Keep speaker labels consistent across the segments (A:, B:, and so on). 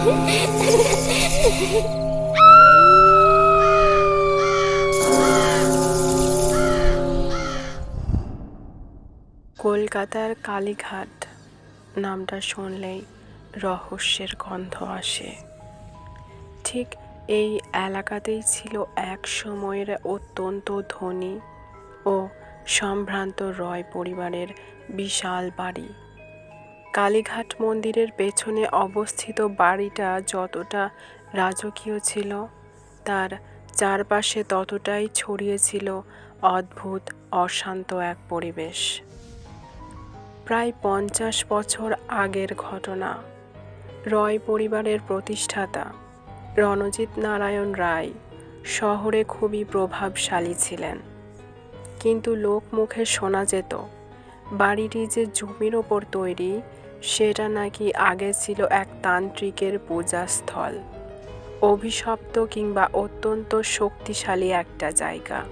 A: কলকাতার কালীঘাট নামটা শুনলেই রহস্যের গন্ধ আসে। ঠিক এই এলাকাতেই ছিল এক সময়ের অত্যন্ত ধনী ও সম্ভ্রান্ত রয় পরিবারের বিশাল বাড়ি। কালীঘাট মন্দিরের পেছনে অবস্থিত বাড়িটা যতটা রাজকীয় ছিল, তার চারপাশে ততটাই ছড়িয়েছিল অদ্ভুত, অশান্ত এক পরিবেশ। প্রায় পঞ্চাশ বছর আগের ঘটনা। রয় পরিবারের প্রতিষ্ঠাতা রণজিৎ নারায়ণ রায় শহরে খুবই প্রভাবশালী ছিলেন। কিন্তু লোক মুখে শোনা যেত বাড়িটি যে জমির ওপর তৈরি, সেটা নাকি আগে ছিল এক তান্ত্রিকের পূজাস্থল। অভিশপ্ত কিংবা অত্যন্ত শক্তিশালী একটা জায়গা।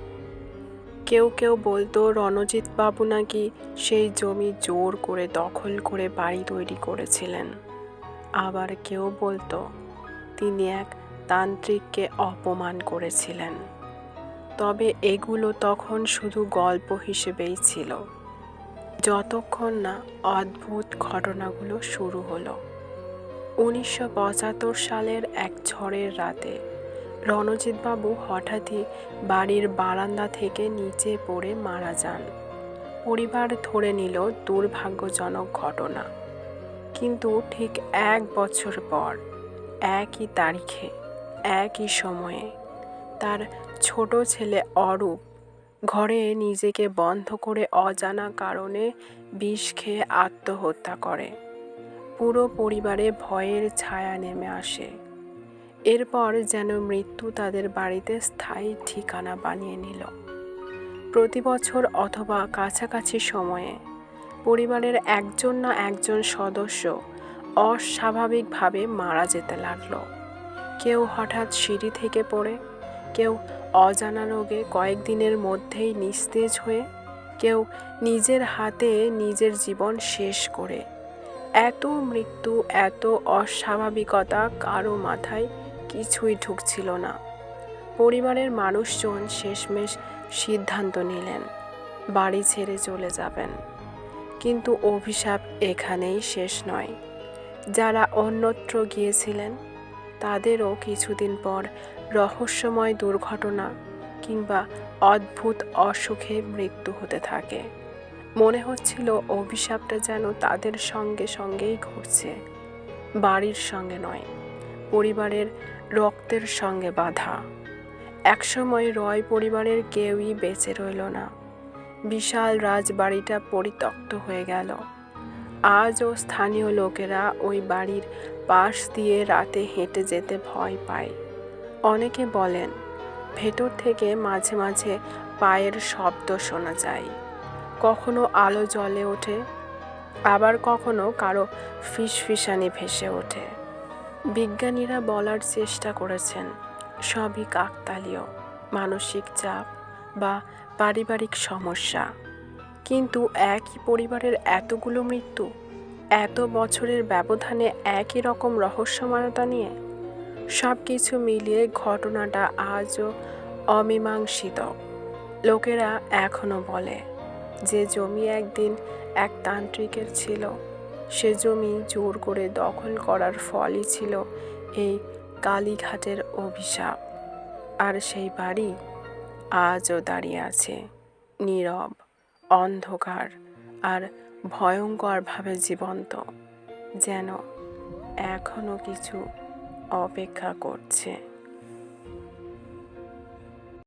A: কেউ কেউ বলতো, রণজিৎ বাবু নাকি সেই জমি জোর করে দখল করে বাড়ি তৈরি করেছিলেন। আবার কেউ বলতো, তিনি এক তান্ত্রিককে অপমান করেছিলেন। তবে এগুলো তখন শুধু গল্প হিসেবেই ছিল। যতক্ষণ না অদ্ভুত ঘটনাগুলো শুরু হলো। উনিশশো পঁচাত্তর সালের এক ঝড়ের রাতে রণজিৎবাবু হঠাৎই বাড়ির বারান্দা থেকে নিচে পড়ে মারা যান। পরিবার ধরে নিল দুর্ভাগ্যজনক ঘটনা। কিন্তু ঠিক এক বছর পর, একই তারিখে, একই সময়ে, তার ছোট ছেলে অরূপ ঘরে নিজেকে বন্ধ করে অজানা কারণে বিষ খেয়ে আত্মহত্যা করে। পুরো পরিবারে ভয়ের ছায়া নেমে আসে। এরপর যেন মৃত্যু তাদের বাড়িতে স্থায়ী ঠিকানা বানিয়ে নিল। প্রতি বছর অথবা কাছাকাছি সময়ে পরিবারের একজন না একজন সদস্য অস্বাভাবিকভাবে মারা যেতে লাগল। কেউ হঠাৎ সিঁড়ি থেকে পড়ে কেউ অজানা রোগে কয়েকদিনের মধ্যেই নিস্তেজ হয়ে, কেউ নিজের হাতে নিজের জীবন শেষ করে। এত মৃত্যু, এত অস্বাভাবিকতা কারও মাথায় কিছুই ঢুকছিল না। পরিবারের মানুষজন শেষমেশ সিদ্ধান্ত নিলেন, বাড়ি ছেড়ে চলে যাবেন। কিন্তু অভিশাপ এখানেই শেষ নয়। যারা অন্যত্র গিয়েছিলেন, তাদেরও কিছুদিন পর রহস্যময় দুর্ঘটনা কিংবা অদ্ভুত অসুখে মৃত্যু হতে থাকে। মনে হচ্ছিল অভিশাপটা যেন তাদের সঙ্গে সঙ্গেই ঘটছে। বাড়ির সঙ্গে নয়, পরিবারের রক্তের সঙ্গে বাধা। একসময় রয় পরিবারের কেউই বেঁচে রইল না। বিশাল রাজবাড়িটা পরিত্যক্ত হয়ে গেল। আজও স্থানীয় লোকেরা ওই বাড়ির পাশ দিয়ে রাতে হেঁটে যেতে ভয় পায়। অনেকে বলেন, ভেতর থেকে মাঝে মাঝে পায়ের শব্দ শোনা যায়। কখনো আলো জ্বলে ওঠে, আবার কখনো কারও ফিসফিসানি ভেসে ওঠে। বিজ্ঞানীরা বলার চেষ্টা করেছেন, সবই কাকতালীয়, মানসিক চাপ বা পারিবারিক সমস্যা। কিন্তু একই পরিবারের এতগুলো মৃত্যু, এত বছরের ব্যবধানে একই রকম রহস্যময়তা নিয়ে? সব কিছু মিলিয়ে ঘটনাটা আজও অমীমাংসিত। লোকেরা এখনও বলে যে জমি একদিন এক তান্ত্রিকের ছিল। সে জমি জোর করে দখল করার ফলই ছিল এই কালীঘাটের অভিশাপ। আর সেই বাড়ি আজও দাঁড়িয়ে আছে, নীরব, অন্ধকার আর ভয়ঙ্করভাবে জীবন্ত। যেন এখনও কিছু অপেক্ষা করছে।